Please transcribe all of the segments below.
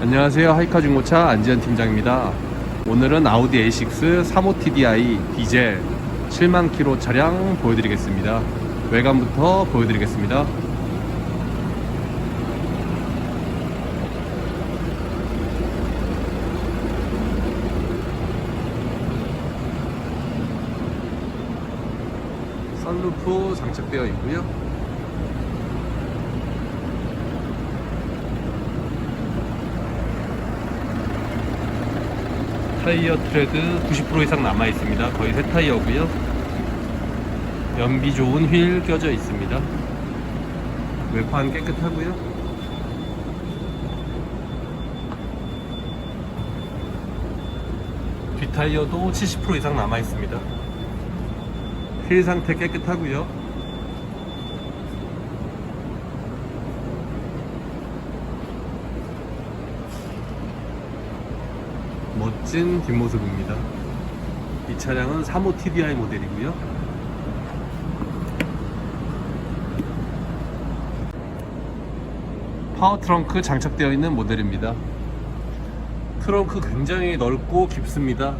안녕하세요. 하이카 중고차 안지현 팀장입니다. 오늘은 아우디 A6 35 TDI 디젤 7만 킬로 차량 보여드리겠습니다. 외관부터 보여드리겠습니다. 선루프 장착되어 있고요. 타이어 트레드 90% 이상 남아 있습니다. 거의 새 타이어고요. 연비 좋은 휠 껴져 있습니다. 외관 깨끗하고요. 뒷 타이어도 70% 이상 남아 있습니다. 휠 상태 깨끗하고요. 멋진 뒷모습입니다. 이 차량은 35 TDI 모델이고요. 파워 트렁크 장착되어 있는 모델입니다. 트렁크 굉장히 넓고 깊습니다.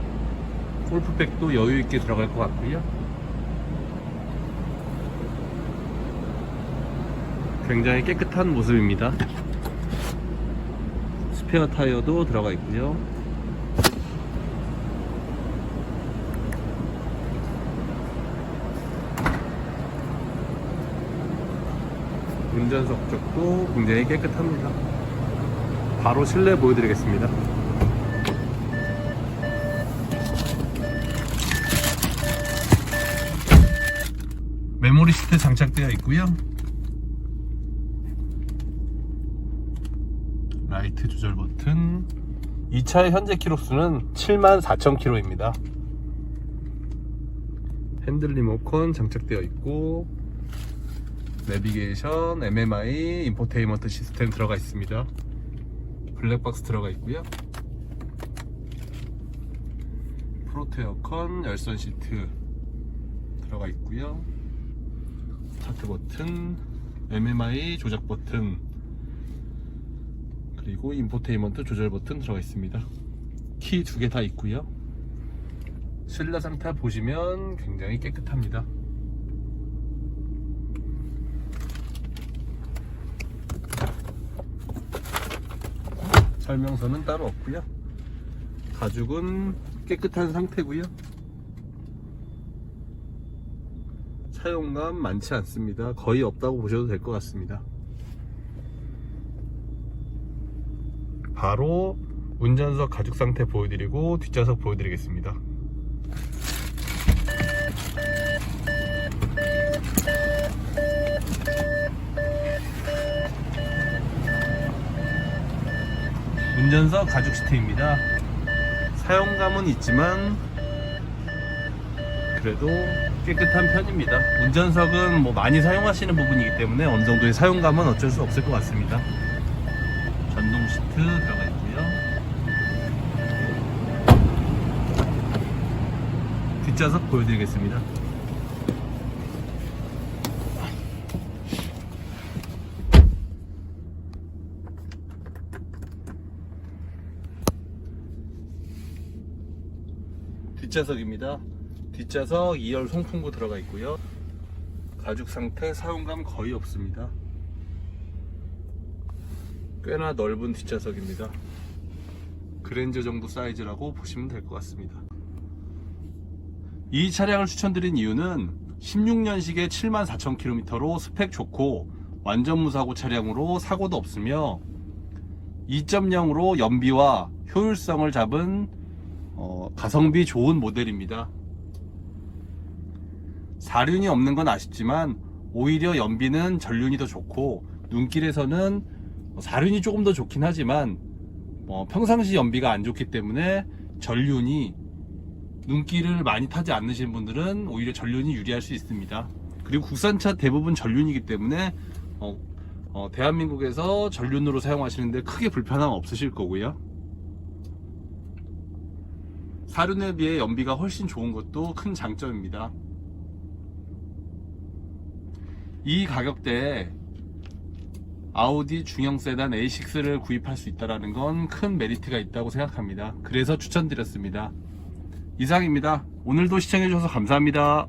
골프백도 여유 있게 들어갈 것 같고요. 굉장히 깨끗한 모습입니다. 스페어 타이어도 들어가 있고요. 운전석 쪽도 굉장히 깨끗합니다. 바로 실내 보여드리겠습니다. 메모리 시트 장착되어 있고요. 라이트 조절 버튼. 이 차의 현재 키로수는 74,000km입니다. 핸들 리모컨 장착되어 있고 내비게이션, MMI, 인포테인먼트 시스템 들어가 있습니다. 블랙박스 들어가 있고요. 프로트 에어컨, 열선 시트 들어가 있고요. 스타트 버튼, MMI 조작 버튼, 그리고 인포테인먼트 조절 버튼 들어가 있습니다. 키 두 개 다 있고요. 실내 상태 보시면 굉장히 깨끗합니다. 설명서는 따로 없고요. 가죽은 깨끗한 상태고요. 사용감 많지 않습니다. 거의 없다고 보셔도 될 것 같습니다. 바로 운전석 가죽 상태 보여드리고 뒷좌석 보여드리겠습니다. 운전석 가죽 시트입니다. 사용감은 있지만 그래도 깨끗한 편입니다. 운전석은 뭐 많이 사용하시는 부분이기 때문에 어느 정도의 사용감은 어쩔 수 없을 것 같습니다. 전동 시트 들어가 있고요. 뒷좌석 보여드리겠습니다. 뒷좌석입니다. 뒷좌석 2열 송풍구 들어가 있고요. 가죽 상태 사용감 거의 없습니다. 꽤나 넓은 뒷좌석입니다. 그랜저 정도 사이즈라고 보시면 될 것 같습니다. 이 차량을 추천드린 이유는 16년식의 74,000km로 스펙 좋고 완전 무사고 차량으로 사고도 없으며 2.0으로 연비와 효율성을 잡은 어, 가성비 좋은 모델입니다. 사륜이 없는 건 아쉽지만 오히려 연비는 전륜이 더 좋고 눈길에서는 사륜이 조금 더 좋긴 하지만 어, 평상시 연비가 안 좋기 때문에 전륜이 눈길을 많이 타지 않으신 분들은 오히려 전륜이 유리할 수 있습니다. 그리고 국산차 대부분 전륜이기 때문에 어, 어, 대한민국에서 전륜으로 사용하시는데 크게 불편함 없으실 거고요. 사륜에 비해 연비가 훨씬 좋은 것도 큰 장점입니다. 이 가격대에 아우디 중형 세단 A6를 구입할 수 있다는 건 큰 메리트가 있다고 생각합니다. 그래서 추천드렸습니다. 이상입니다. 오늘도 시청해주셔서 감사합니다.